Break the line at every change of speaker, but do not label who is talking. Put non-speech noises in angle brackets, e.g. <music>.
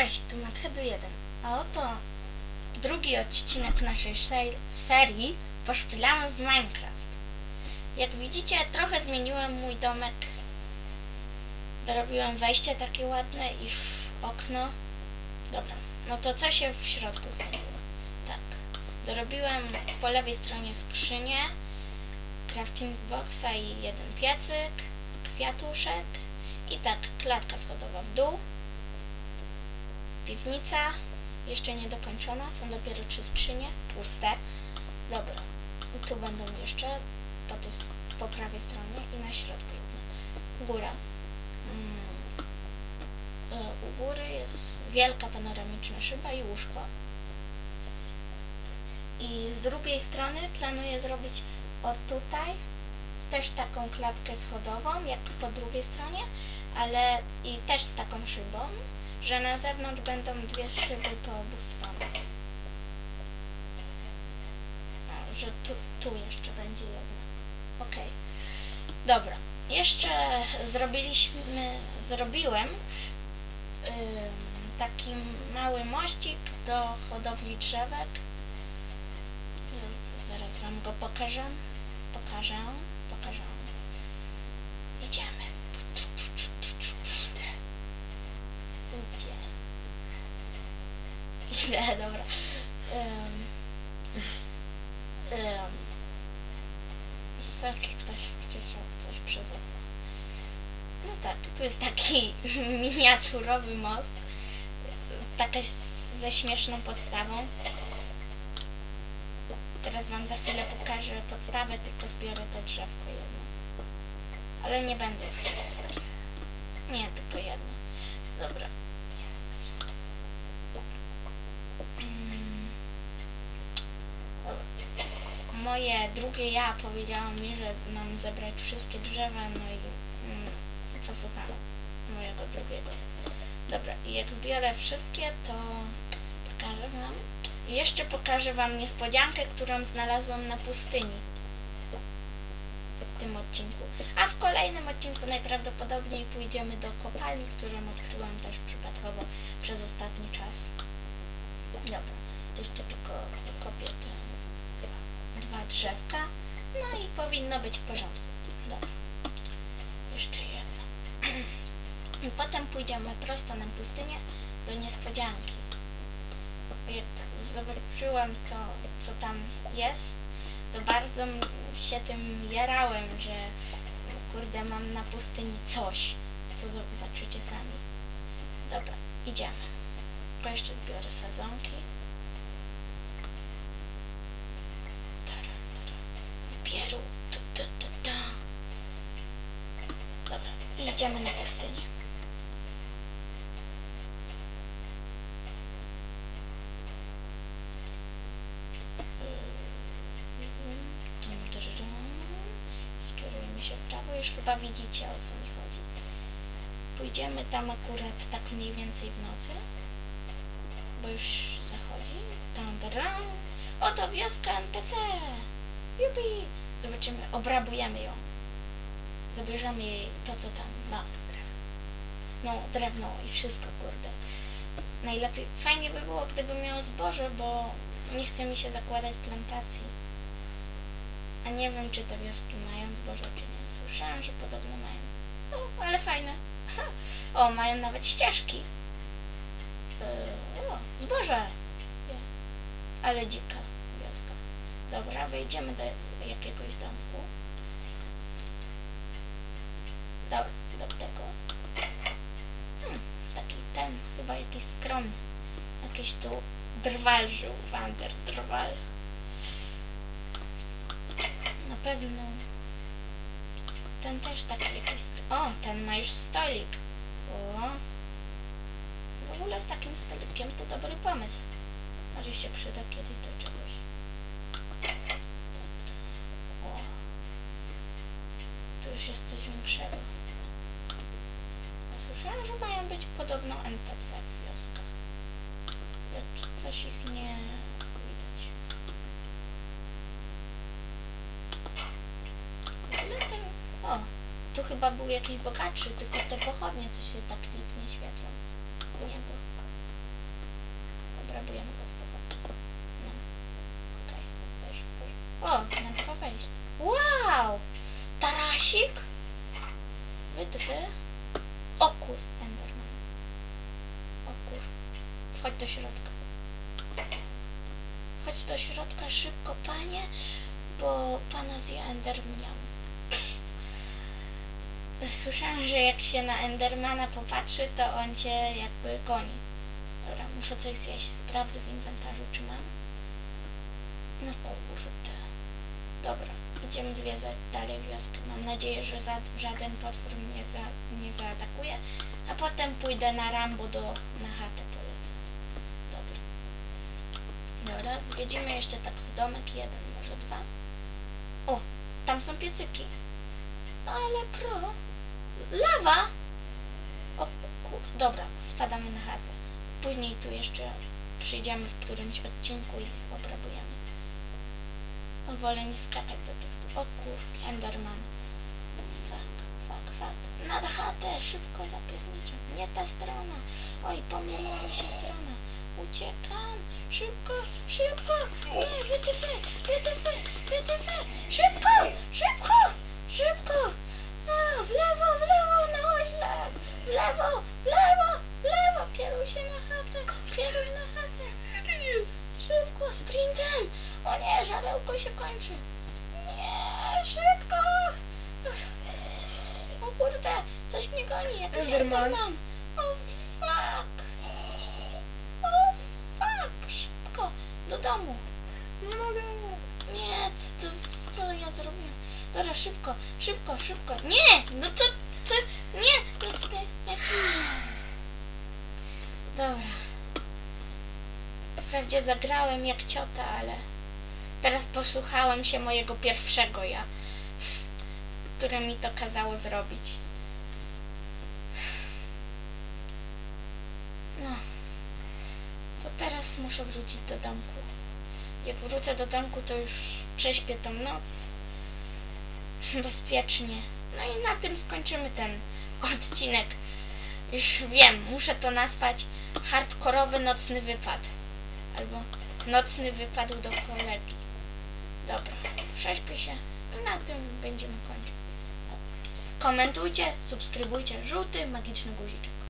Cześć, tu Mathedu 1, a oto drugi odcinek naszej se- serii Poszpilamy w Minecraft. Jak widzicie, trochę zmieniłem mój domek. Dorobiłem wejście takie ładne i okno. Dobra, no to co się w środku zmieniło? Tak, dorobiłem po lewej stronie skrzynię, crafting boxa i jeden piecyk, kwiatuszek i tak klatka schodowa w dół piwnica jeszcze nie dokończona, są dopiero trzy skrzynie, puste. Dobra, tu będą jeszcze po, tej, po prawej stronie i na środku jedna. Góra. Mm. E, U góry jest wielka panoramiczna szyba i łóżko. I z drugiej strony planuję zrobić o tutaj też taką klatkę schodową, jak po drugiej stronie, ale i też z taką szybą, że na zewnątrz będą dwie szyby po obu stronach. A, że tu, tu jeszcze będzie jedna. Okej. Dobra. Jeszcze zrobiliśmy, zrobiłem ym, taki mały mościk do hodowli drzewek. Z- Zaraz wam go pokażę. Pokażę. Pokażę. Idziemy. Idzie. Idę, dobra. Um, um, Saki ktoś krzyczał coś przez okno. No tak, tu jest taki <laughs> miniaturowy most. Taka ze śmieszną podstawą. Teraz wam za chwilę pokażę podstawę, tylko zbiorę to drzewko jedno. Ale nie będę zbierać. Nie, tylko jedno. Dobra. Mm. Dobra. Moje drugie ja powiedziało mi, że mam zebrać wszystkie drzewa, no i mm, posłucham mojego drugiego. Dobra, i jak zbiorę wszystkie, to pokażę wam. I jeszcze pokażę wam niespodziankę, którą znalazłam na pustyni. W tym odcinku. A w kolejnym odcinku najprawdopodobniej pójdziemy do kopalni, którą odkryłam też przypadkowo przez ostatni czas. Dobra, to jeszcze tylko kopię te dwa drzewka. No i powinno być w porządku. Dobra. Jeszcze jedno. <clears throat> I potem pójdziemy prosto na pustynię do niespodzianki. Jak zobaczyłem to, co tam jest, to bardzo się tym jarałem, że kurde mam na pustyni coś, co zobaczycie sami. Dobra, idziemy. Tylko jeszcze zbiorę sadzonki. Zbieru. Tu, tu, tu, tu. Dobra, idziemy na pustynię. Tum, tyryrym. Skierujemy się w prawo, już chyba widzicie o co mi chodzi. Pójdziemy tam akurat tak mniej więcej w nocy, bo już zachodzi. Tam, taram. Oto wioska NPC! Jupi! Zobaczymy, obrabujemy ją. Zabierzemy jej to, co tam ma. No, drewno i wszystko, kurde. Najlepiej, fajnie by było, gdyby miał zboże, bo nie chce mi się zakładać plantacji. A nie wiem, czy te wioski mają zboże, czy nie. Słyszałem, że podobno mają. O, ale fajne. O, mają nawet ścieżki. Yy, o, zboże. Ale dzika. Dobra, wejdziemy do jakiegoś domku. Do, do tego. Hmm, taki ten, chyba jakiś skromny. Jakiś tu drwal żył, Wander drwal. Na pewno ten też taki jakiś. O, ten ma już stolik. O. W ogóle z takim stolikiem to dobry pomysł. Może się przyda kiedyś do czegoś. Dobra. O. Już jest coś większego. Słyszałam, że mają być podobno NPC w wioskach. Lecz coś ich nie widać. Ten... O, tu chyba był jakiś bogatszy, tylko te pochodnie, co się tak pięknie świecą. Niebo. obrabujemy go z. No. Okej, to już w porządku. O, na dwa wejść. Wow! Tarasik? Wydwy? O kur, Enderman. O kur. Wchodź do środka. Wchodź do środka szybko, panie, bo pana zje Endermian. Słyszałem, że jak się na Endermana popatrzy, to on cię jakby goni. Dobra, muszę coś zjeść. Sprawdzę w inwentarzu, czy mam. No kurde. Dobra, idziemy zwiedzać dalej wioskę. Mam nadzieję, że za, żaden potwór mnie za, nie zaatakuje, a potem pójdę na Rambo do, na chatę polecę. Dobra. Dobra, zwiedzimy jeszcze tak z domek jeden, może dwa. O, tam są piecyki. Ale pro. Lawa! O kur... Dobra, spadamy na chatę. Później tu jeszcze przyjdziemy w którymś odcinku i ich. Wolę nie skakać do tekstu. O kur... Enderman. Fuck, fuck, fuck. Na chatę! Szybko zapierniczę. Nie ta strona. Oj, pomyliła mi się strona. Uciekam. Szybko, szybko. Nie, wytyfy, wytyfy, wytyfy. Szybko, szybko, szybko. A, w lewo, w lewo, na oślep. W lewo, w lewo, w lewo. Kieruj się na chatę, kieruj na chatę. Szybko, sprintem. O nie, żarełko się kończy. Nie, szybko. O kurde, coś mnie goni. Jakiś
Enderman.
Enderman. O fuck. O fuck. Szybko, do domu.
Nie mogę.
Nie, co, to, co ja zrobiłem? Dobra, szybko, szybko, szybko. Nie! No co, co, nie! No, nie, nie. Dobra. Wprawdzie zagrałem jak ciota, ale teraz posłuchałem się mojego pierwszego ja, które mi to kazało zrobić. No. To teraz muszę wrócić do domku. Jak wrócę do domku, to już prześpię tą noc bezpiecznie. No i na tym skończymy ten odcinek. Już wiem, muszę to nazwać hardkorowy nocny wypad. Albo nocny wypad do kolegi. Dobra, prześpię się i na tym będziemy kończyć. Komentujcie, subskrybujcie, żółty magiczny guziczek.